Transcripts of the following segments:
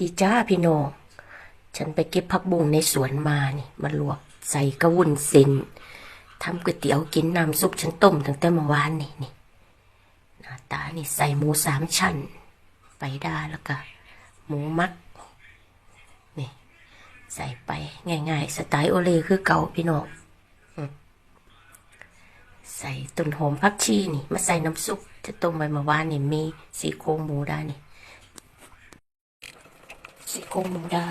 ดีจ้าพี่น้อง ฉันไปเก็บผักบุ้งในสวนมานี่มาลวกใส่กระวุ้นเส้นทำก๋วยเตี๋ยวกินน้ำซุปฉันต้มตั้งแต่เมื่อวานนี่นี่หน้าตานี่ใส่หมูสามชั้นไปได้แล้วก็หมูมัดนี่ใส่ไปง่ายๆ สไตล์โอเลคือเก่าพี่น้องใส่ต้นหอมผักชีนี่ มาใส่น้ำซุปจะต้มไว้เมื่อวานนี่มีสีโครงหมูได้นี่ ซี่โครงหมูดา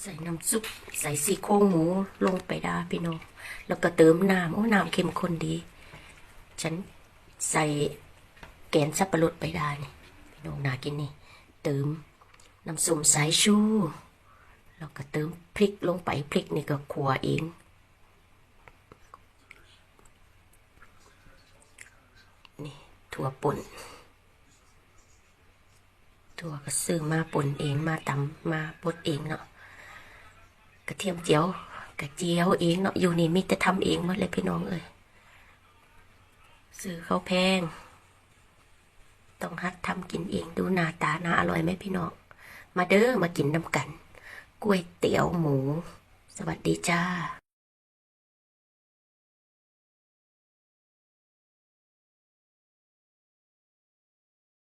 ใส่น้ำซุป ใส่ซี่โครงหมูลงไปดาพี่น้องแล้วก็เติมน้ำโอ้น้ำเข้มข้นดี ฉันใส่แกนสับปะรดไปดานี่พี่น้องน่ากินนี่ เติมน้ำส้มสายชูแล้วก็เติมพริกลงไปพริกนี่ก็ขัวเองนี่ถั่วป่น ถั่วก็ซื้อมาป่นเองมาตำมาบดเองเนาะกระเทียมเจียวกระเจียวเองเนาะอยู่นี่มิแต่ทำเองหมดเลยพี่น้องเอ้ยซื้อข้าวแพง ต้องหัดทำกินเองดูหน้าตาน่าอร่อยไหมพี่น้อง มาเด้อมากินน้ำกันก๋วยเตี๋ยวหมู สวัสดีจ้า